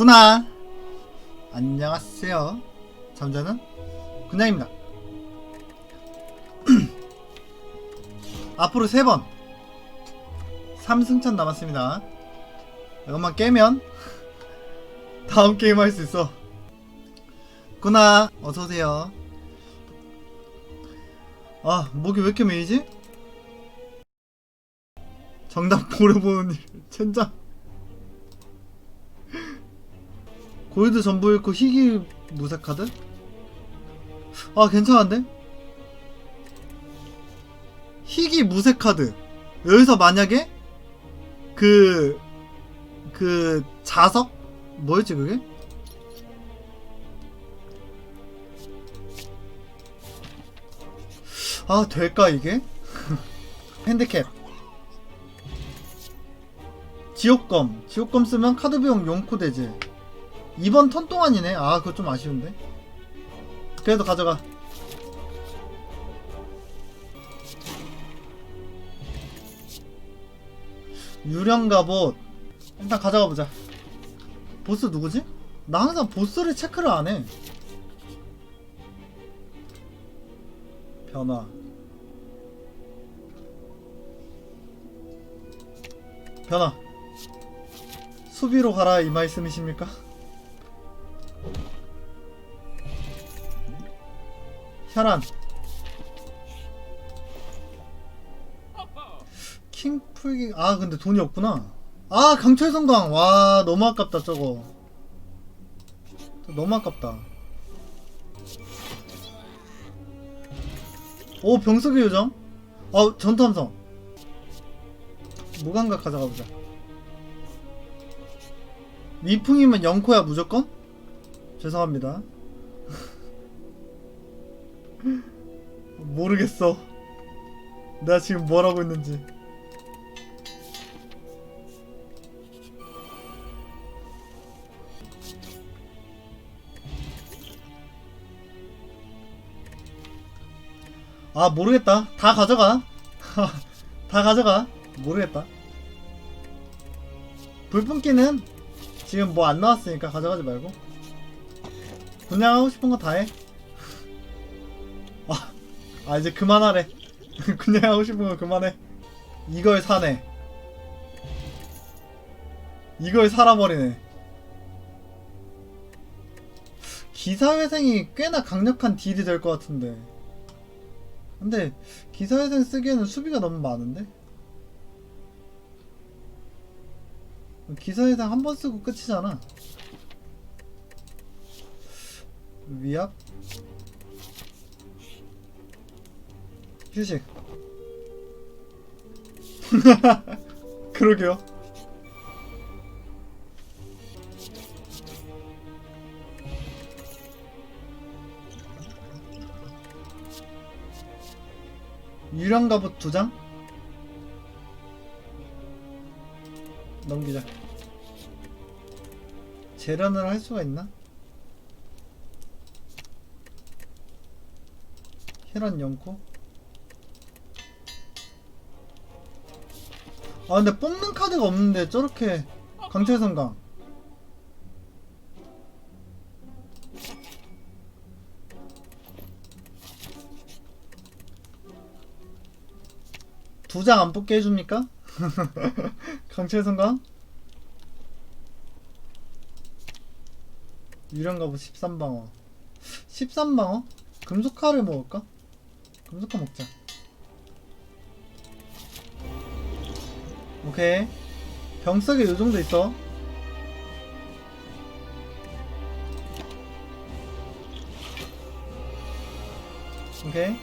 구나. 안녕하세요. 잠자는 군장입니다. 앞으로 3번. 3승천 남았습니다. 이것만 깨면 다음 게임 할 수 있어. 구나 어서 오세요. 아 목이 왜 이렇게 메이지? 정답 물어보는 일. 젠장 골드 전부 잃고 희귀 무색 카드? 아 괜찮은데? 희귀 무색 카드 여기서 만약에 그... 그... 자석? 뭐였지 그게? 아 될까 이게? 핸드캡 지옥검 지옥검 쓰면 카드 비용 용코 되지 이번 턴 동안이네. 아 그거 좀 아쉬운데. 그래도 가져가. 유령 갑옷 일단 가져가 보자. 보스 누구지? 나 항상 보스를 체크를 안해. 변화. 변화. 수비로 가라 이 말씀이십니까? 혈안 킹 풀기 아 근데 돈이 없구나. 아 강철 성광. 와 너무 아깝다 저거. 너무 아깝다. 오 병석의 요정? 어 전투 함성. 무감각 가져가 보자. 미풍이면 0코야 무조건? 죄송합니다 모르겠어. 내가 지금 뭘 하고 있는지. 아 모르겠다. 다 가져가. 다 가져가. 모르겠다. 불뿜기는 지금 뭐 안 나왔으니까 가져가지 말고. 그냥 하고 싶은 거 다해. 아, 아 이제 그만하래 그냥 하고 싶은 거 그만해. 이걸 사네. 이걸 살아버리네. 기사회생이 꽤나 강력한 딜이 될 것 같은데. 근데 기사회생 쓰기에는 수비가 너무 많은데? 기사회생 한 번 쓰고 끝이잖아. 위압 휴식 그러게요 유령 갑옷 두 장? 넘기자 재련을 할 수가 있나? 혈안 연코? 아 근데 뽑는 카드가 없는데 저렇게 강철성강 두 장 안 뽑게 해줍니까? 강철성강 유령가부 13방어 13방어? 금속화를 먹을까? 금속화 먹자 오케이. 병석에 요정도 있어. 오케이.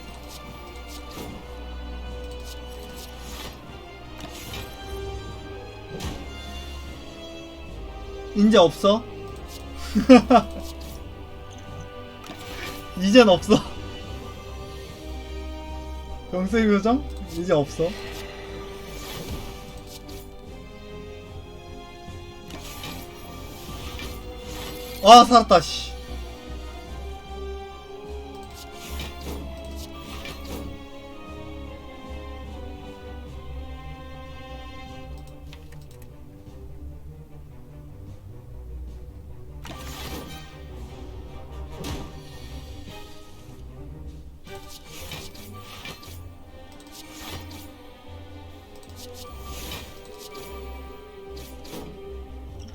이제 없어? 이젠 없어. 병석의 요정? 이제 없어 아 살았다 씨.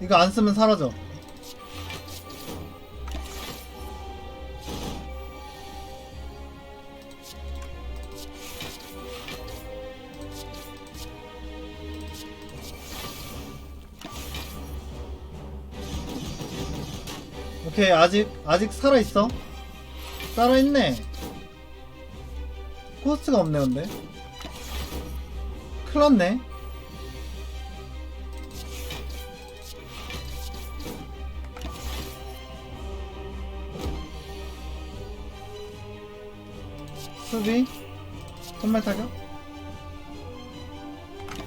이거 안 쓰면 사라져. 아직 아직 살아 있어. 살아 있네. 코스트가 없네 근데. 큰일났네. 수비 선발 타격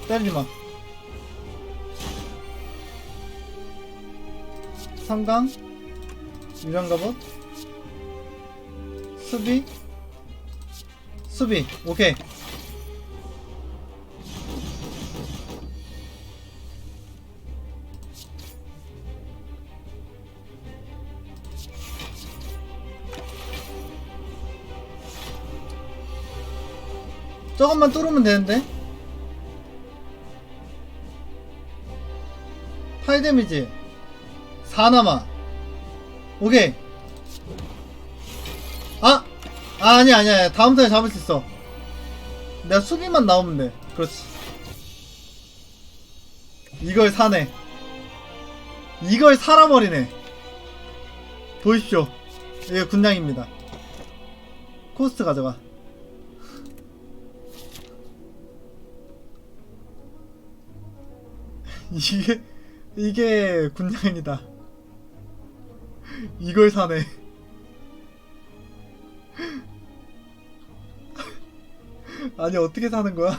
때리지마 3강 유령갑옷 수비? 수비. 오케이. 조금만 뚫으면 되는데? 8 데미지. 4 남아 오케이. 아! 아 아니야 아니야 아니야. 다음 턴에 잡을 수 있어. 내가 수비만 나오면 돼. 그렇지. 이걸 사네. 이걸 살아버리네. 보십시오. 이게 군량입니다. 코스트 가져가. 이게 이게 군량이다. 이걸 사네. 아니 어떻게 사는 거야?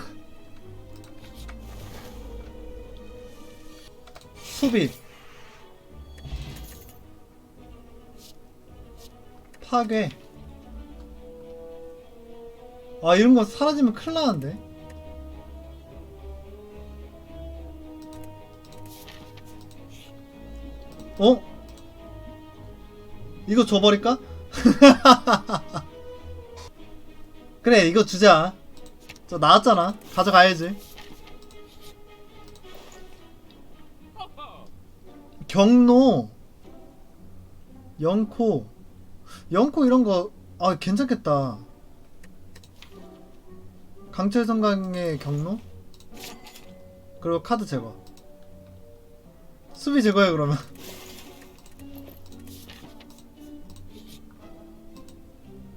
수비 파괴 아 이런 거 사라지면 큰일 나는데 어? 이거 줘버릴까? 그래 이거 주자. 저 나왔잖아. 가져가야지. 경로. 영코. 영코 이런 거 아 괜찮겠다. 강철 성강의 경로? 그리고 카드 제거. 수비 제거해 그러면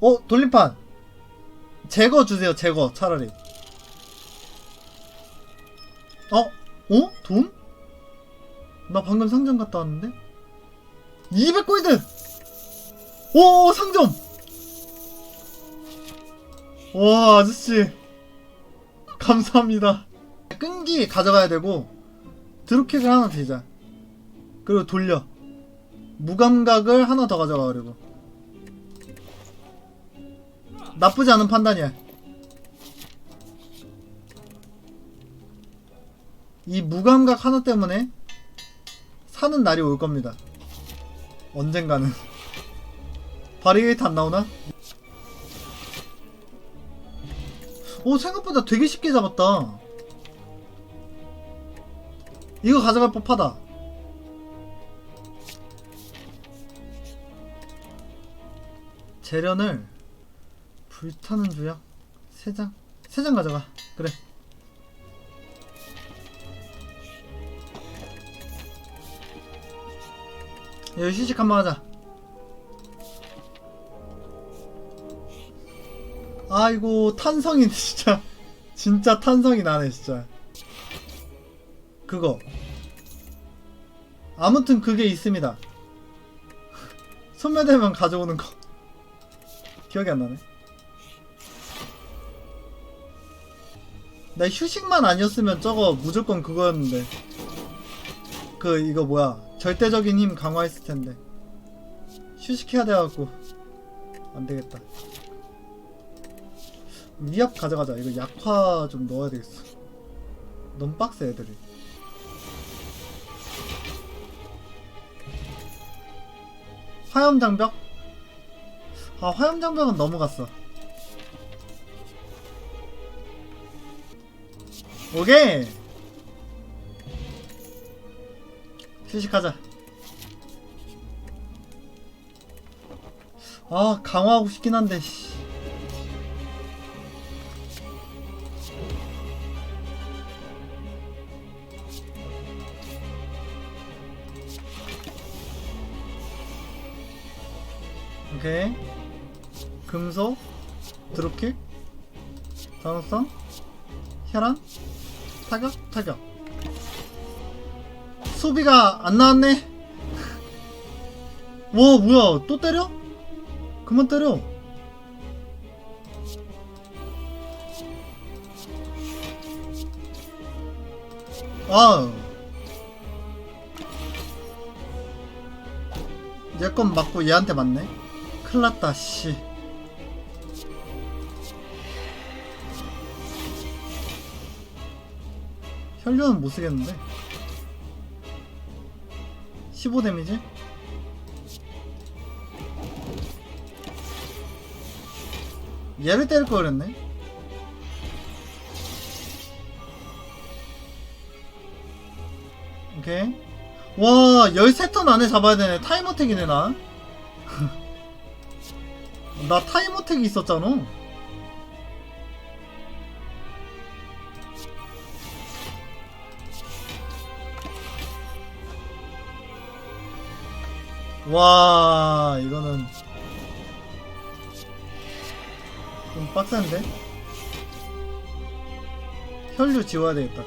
어 돌림판. 제거 주세요 제거 차라리. 어? 어? 돈? 나 방금 상점 갔다 왔는데? 200골드! 오 상점! 와 아저씨. 감사합니다. 끈기 가져가야 되고 드루킥을 하나 들자. 그리고 돌려. 무감각을 하나 더 가져가 그리고 나쁘지 않은 판단이야. 이 무감각 하나 때문에 사는 날이 올 겁니다. 언젠가는. 바리게이트 안 나오나? 오, 생각보다 되게 쉽게 잡았다. 이거 가져갈 법하다. 재련을 불타는 주약 세 장? 세장 가져가. 그래. 여기 휴식 한번 하자. 아이고 탄성이 진짜 진짜 탄성이 나네 진짜. 그거. 아무튼 그게 있습니다. 소매되면 가져오는 거. 기억이 안 나네. 나 휴식만 아니었으면 저거 무조건 그거였는데. 그 이거 뭐야. 절대적인 힘 강화했을 텐데. 휴식해야 돼갖고. 안 되겠다. 위압 가져가자. 이거 약화 좀 넣어야 되겠어. 너무 빡세 애들이. 화염장벽? 아 화염장벽은 넘어갔어 오케이 휴식하자. 아 강화하고 싶긴 한데. 씨. 오케이. 금속, 드롭킥, 단호성, 혈안, 타격, 타격. 수비가 안 나왔네. 와 뭐야 또 때려? 그만 때려. 아. 얘건 맞고 얘한테 맞네. 큰일 났다 씨. 혈류는 못 쓰겠는데. 15 데미지? 얘를 때릴 걸 그랬네. 오케이. 와, 13턴 안에 잡아야 되네. 타임어택이네, 나. 나 타임어택이 있었잖아. 와, 이거는 좀 빡센데? 혈류 지워야 되겠다.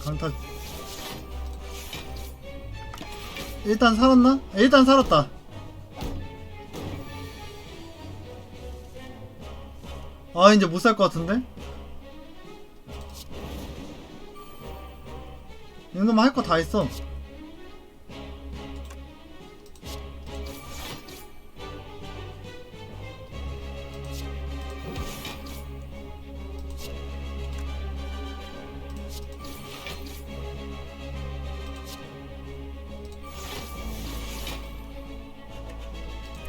강타 일단 살았나? 일단 살았다. 아 이제 못 살 것 같은데? 이 정도면 할거 다 했어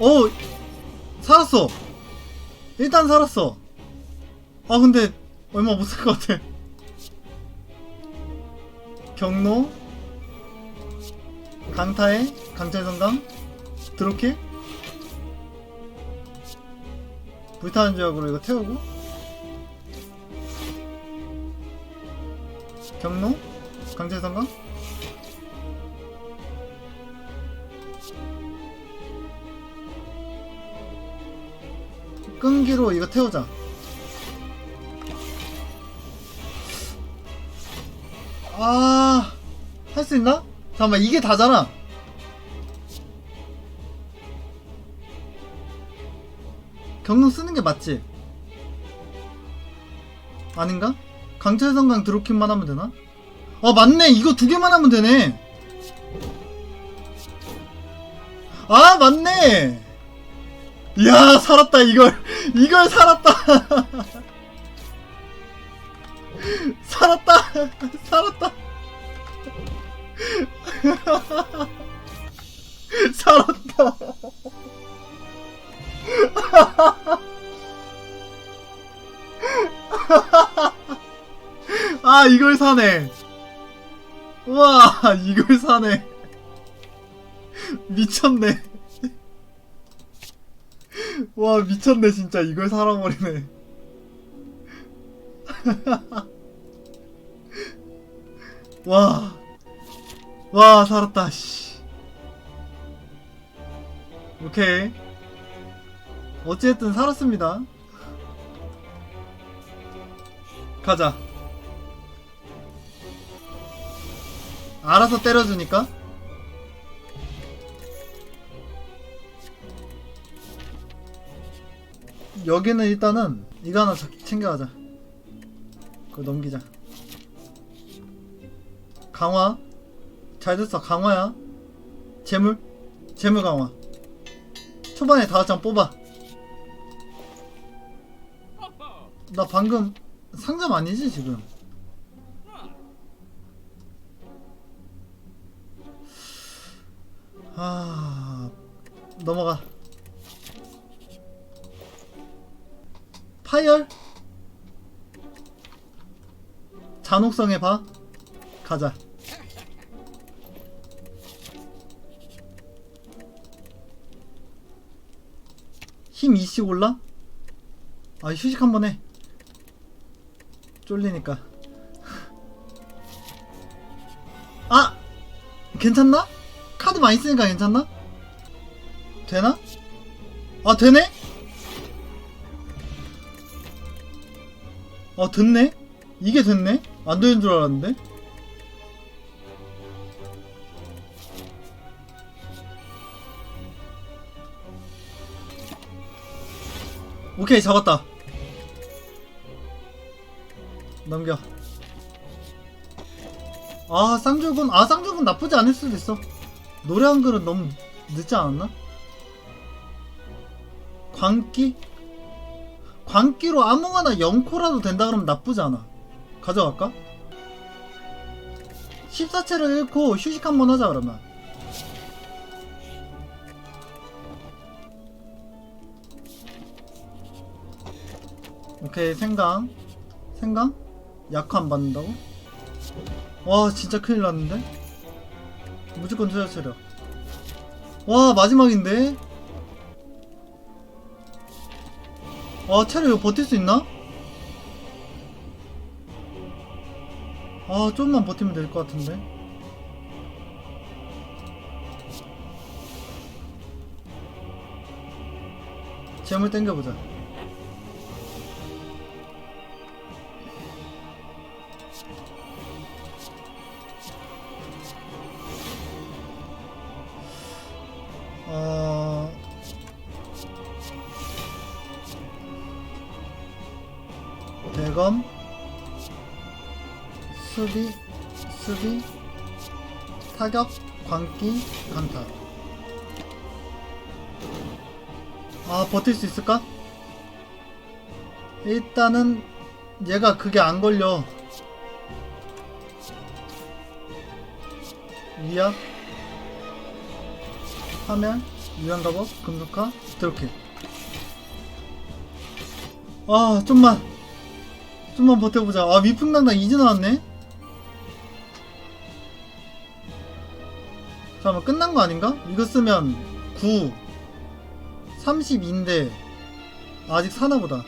오! 살았어! 일단 살았어 아 근데 얼마 못살것 같아. 경로? 강타에? 강철성강 드롭킥 불타는 지역으로 이거 태우고? 경로? 강철성강 끈기로 이거 태우자 잠깐만, 이게 다잖아. 경로 쓰는 게 맞지? 아닌가? 강철성강 드로킹만 하면 되나? 아, 맞네! 이거 두 개만 하면 되네! 아, 맞네! 이야, 살았다, 이걸! 이걸 살았다! 살았다! 살았다! 살았다! 아, 이걸 사네! 우와, 이걸 사네! 미쳤네! 와, 미쳤네, 진짜. 이걸 살아버리네. 와, 와, 살았다, 씨. 오케이. 어찌됐든 살았습니다. 가자. 알아서 때려주니까. 여기는 일단은 이거 하나 자- 챙겨가자. 그거 넘기자. 강화. 잘 됐어. 강화야. 재물. 재물 강화. 초반에 다섯 장 뽑아. 나 방금 상점 아니지 지금? 아 넘어가 파열 잔혹성 해봐 가자 힘 2씩 올라? 아 휴식 한 번 해 쫄리니까 아! 괜찮나? 카드 많이 쓰니까 괜찮나? 되나? 아 되네? 아 됐네? 이게 됐네? 안 되는 줄 알았는데? 오케이 잡았다 넘겨 아 쌍절곤 아 쌍절곤 나쁘지 않을 수도 있어 노래 한 글은 너무 늦지 않았나? 광기? 광기로 아무거나 0코라도 된다 그러면 나쁘지 않아 가져갈까? 14채를 잃고 휴식 한번 하자 그러면 오케이 생강 생강? 약화 안 받는다고? 와 진짜 큰일 났는데? 무조건 투자 체력 와 마지막인데? 아 체력 이거 버틸 수 있나? 아 좀만 버티면 될 것 같은데 재물 땡겨보자 타격 광기 강타. 아 버틸 수 있을까? 일단은 얘가 그게 안 걸려. 위압. 화면 유연가법 금속화 드롭킥 아 좀만. 좀만 버텨보자. 아 위풍당당 이제 나왔네 잠깐만 끝난 거 아닌가? 이거 쓰면 9 32인데 아직 사나 보다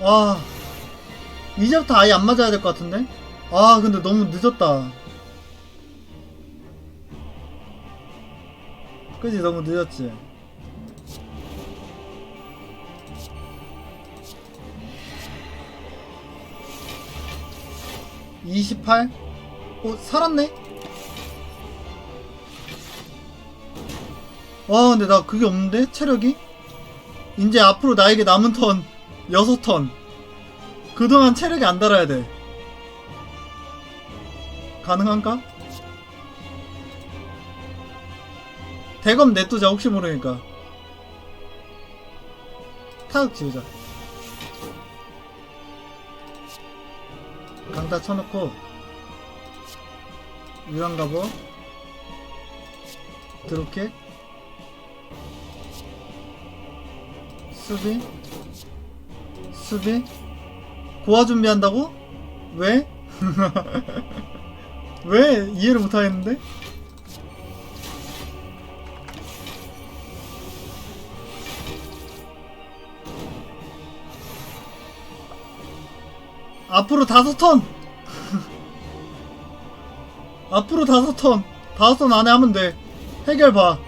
와 이제부터 아예 안 맞아야 될 것 같은데? 아 근데 너무 늦었다 그지 너무 늦었지 (28) 어 살았네? 와 근데 나 그게 없는데? 체력이? 이제 앞으로 나에게 남은 턴 6턴. 그동안 체력이 안 달아야 돼. 가능한가? 대검 냅두자 혹시 모르니까. 타격 지우자 강타 쳐놓고 유랑가보 드롭킥 수비 수비 고아 준비한다고? 왜? 왜 이해를 못하겠는데? 앞으로 다섯 턴! 앞으로 다섯 턴! 다섯 턴 안에 하면 돼. 해결 봐.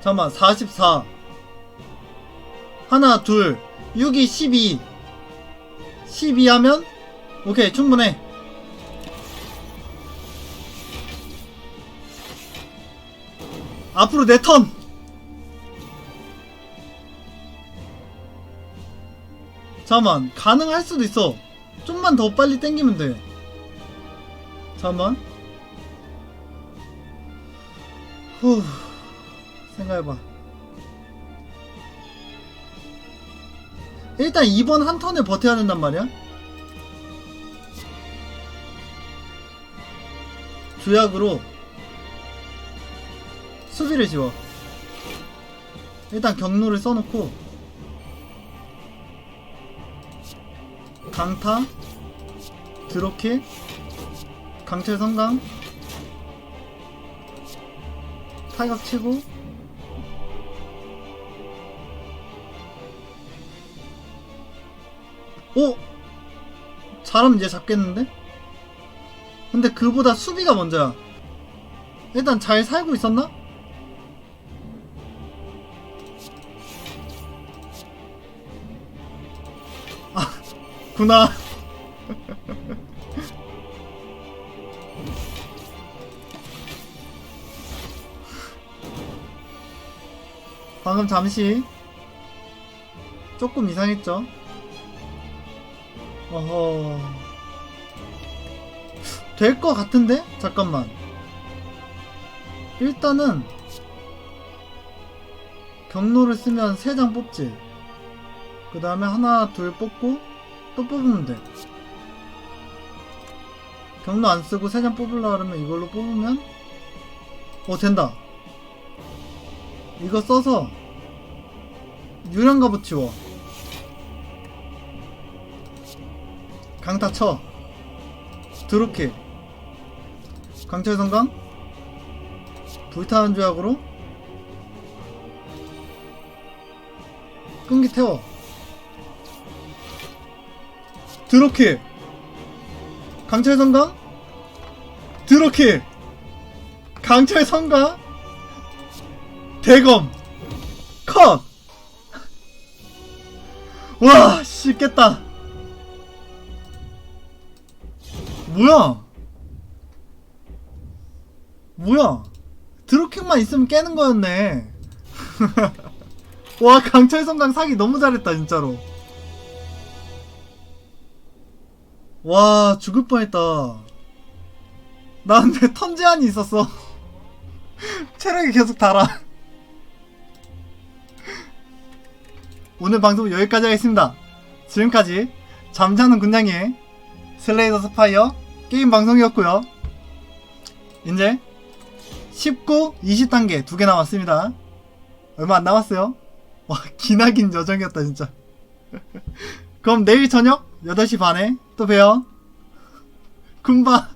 잠깐만 44 하나 둘 6이 12 12 하면? 오케이 충분해. 앞으로 내턴. 잠깐만 가능할 수도 있어. 좀만 더 빨리 땡기면 돼. 잠깐만. 후 생각해봐 일단 이번 한 턴에 버텨야 된단 말이야. 주약으로 수비를 지워. 일단 경로를 써놓고 강타 드로킬 강철 성강 타격 치고 오! 잘하면 이제 잡겠는데? 근데 그보다 수비가 먼저야 일단 잘 살고 있었나? 아 구나 방금 잠시 조금 이상했죠? 어허 될 것 같은데? 잠깐만. 일단은 경로를 쓰면 3장 뽑지. 그 다음에 하나 둘 뽑고 또 뽑으면 돼. 경로 안 쓰고 3장 뽑으려 그러면 이걸로 뽑으면? 어 된다. 이거 써서 유령가 붙이워 강타 쳐. 드롭킥 강철 성강. 불타는 조약으로. 끈기 태워. 드롭킥 강철 성강. 드롭킥 강철 성강. 대검. 컷! 와, 쉽겠다. 뭐야? 뭐야? 드로킥만 있으면 깨는 거였네. 와, 강철 성강 사기 너무 잘했다, 진짜로. 와, 죽을 뻔했다. 나 근데 턴 제한이 있었어. 체력이 계속 달아. 오늘 방송 여기까지 하겠습니다. 지금까지 잠자는 군장의 슬레이더 스파이어 게임 방송이었고요. 이제 19, 20단계 두 개 남았습니다. 얼마 안 남았어요. 와 기나긴 여정이었다 진짜. 그럼 내일 저녁 8시 반에 또 봬요. 군바.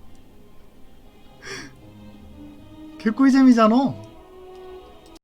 개꿀잼이잖아.